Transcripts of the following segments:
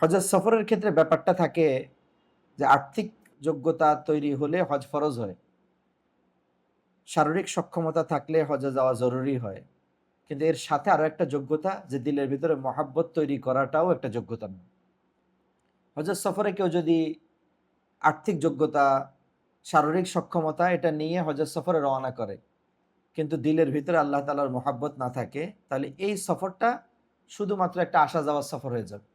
হজের সফরের ক্ষেত্রে ব্যাপারটা থাকে যে আর্থিক যোগ্যতা তৈরি হলে হজ ফরজ হয়। শারীরিক সক্ষমতা থাকলে হজে যাওয়া জরুরি হয়। কিন্তু এর সাথে আরও একটা যোগ্যতা যে দিলের ভিতরে মহাব্বত তৈরি করাটাও একটা যোগ্যতা না হজের সফরে কেউ যদি আর্থিক যোগ্যতা, শারীরিক সক্ষমতা এটা নিয়ে হজের সফরে রওনা করে, কিন্তু দিলের ভিতরে আল্লাহ তালার মহাব্বত না থাকে, তাহলে এই সফরটা শুধুমাত্র একটা আসা যাওয়ার সফর হয়ে যাবে।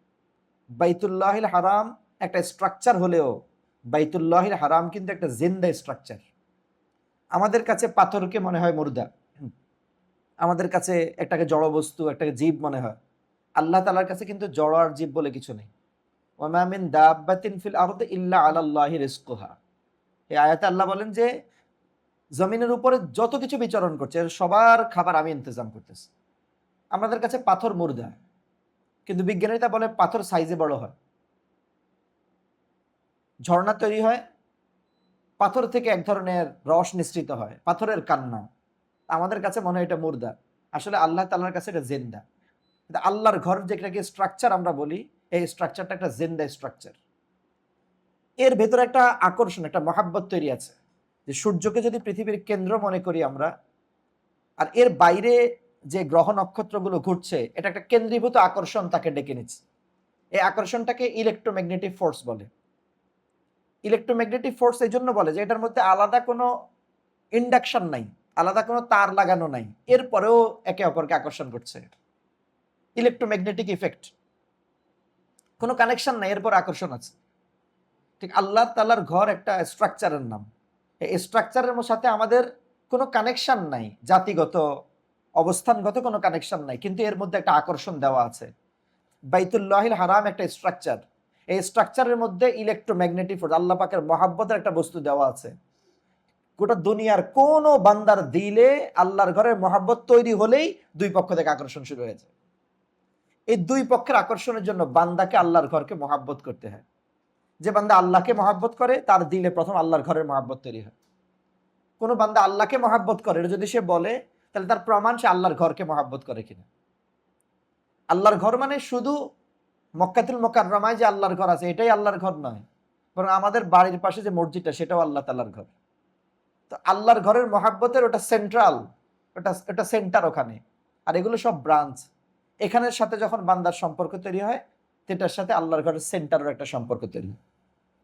বাইতুল্লাহিল হারাম একটা স্ট্রাকচার হলেও বাইতুল্লাহিল হারাম কিন্তু একটা জিন্দা স্ট্রাকচার আমাদের কাছে পাথরকে মনে হয় মুর্দা। আমাদের কাছে একটাকে জড় বস্তু, একটাকে জীব মনে হয়। আল্লাহ তালার কাছে কিন্তু জড় আর জীব বলে কিছু নেই। ওমামিন দাব্বাতিন ফিল আরদ ইল্লা আলাল্লাহি রিজকুহা। এই আয়াতে আল্লাহ বলেন যে, জমিনের উপরে যত কিছু বিচরণ করছে, সবার খাবার আমি ইন্তজাম করতেছি। আমাদের কাছে পাথর মুর্দা। কিন্তু বিজ্ঞানীরা বলে পাথর সাইজে বড় হয়। ঝর্ণা তৈরি হয়, পাথর থেকে এক ধরনের রস নিঃসৃত হয়, পাথরের কান্না। আমাদের কাছে মনে হয় এটা মুর্দা। আসলে আল্লাহ তাল্লার কাছে এটা জেন্দা। কিন্তু আল্লাহর ঘর যেটাকে স্ট্রাকচার আমরা বলি, এই স্ট্রাকচারটা একটা জেন্দা স্ট্রাকচার এর ভেতরে একটা আকর্ষণ, একটা মহাব্বত তৈরি আছে। যে সূর্যকে যদি পৃথিবীর কেন্দ্র মনে করি আমরা, আর এর বাইরে যে গ্রহ নক্ষত্রগুলো ঘুরছে, এটা একটা কেন্দ্রীভূত আকর্ষণ তাকে ডেকে নিচ্ছে। এই আকর্ষণটাকে ইলেকট্রোম্যাগনেটিক ফোর্স বলে। ইলেকট্রোম্যাগনেটিক ফোর্স এই জন্য বলে যে এটার মধ্যে আলাদা কোনো ইন্ডাকশন নাই, আলাদা কোনো তার লাগানো নাই, এরপরেও একে অপরকে আকর্ষণ করছে। ইলেকট্রোম্যাগনেটিক ইফেক্ট কোনো কানেকশন নাই, এরপর আকর্ষণ আছে। ঠিক আল্লাহ তালার ঘর একটা স্ট্রাকচারের নাম। এই স্ট্রাকচারের সাথে আমাদের কোনো কানেকশন নাই, জাতিগত অবস্থানগত কোনো কানেকশন নাই, কিন্তু এর মধ্যে একটা আকর্ষণ দেওয়া আছে। বাইতুল্লাহিল হারাম একটা স্ট্রাকচার এই স্ট্রাকচারের মধ্যে ইলেকট্রোম্যাগনেটিক ফোর্স আল্লাহ পাকের মহাব্বতের একটা বস্তু দেওয়া আছে। গোটা দুনিয়ার কোনো বান্দার দিলে আল্লাহর ঘরের মহাব্বত তৈরি হলেই দুই পক্ষ থেকে আকর্ষণ শুরু হয়েছে। এই দুই পক্ষের আকর্ষণের জন্য বান্দাকে আল্লাহর ঘরকে মহাব্বত করতে হয়। যে বান্দা আল্লাহকে মহাব্বত করে, তার দিলে প্রথম আল্লাহর ঘরের মহাব্বত তৈরি হয়। কোনো বান্দা আল্লাহকে মহাব্বত করে যদি সে বলে তাহলে তার প্রমাণ সে আল্লাহর ঘরকে মহাব্বত করে কিনা? আল্লাহর ঘর মানে শুধু মক্কাতুল মোকাররমায় যে আল্লাহর ঘর আছে, এটাই আল্লাহর ঘর নয়। বরং আমাদের বাড়ির পাশে যে মসজিদটা, সেটাও আল্লাহ তাল্লার ঘর। তো আল্লাহর ঘরের মহাব্বতের ওটা সেন্ট্রাল ওটা ওটা সেন্টার ওখানে। আর এগুলো সব ব্রাঞ্চ এখানের সাথে যখন বান্দার সম্পর্ক তৈরি হয়, সেটার সাথে আল্লাহর ঘরের সেন্টারের একটা সম্পর্ক তৈরি হয়।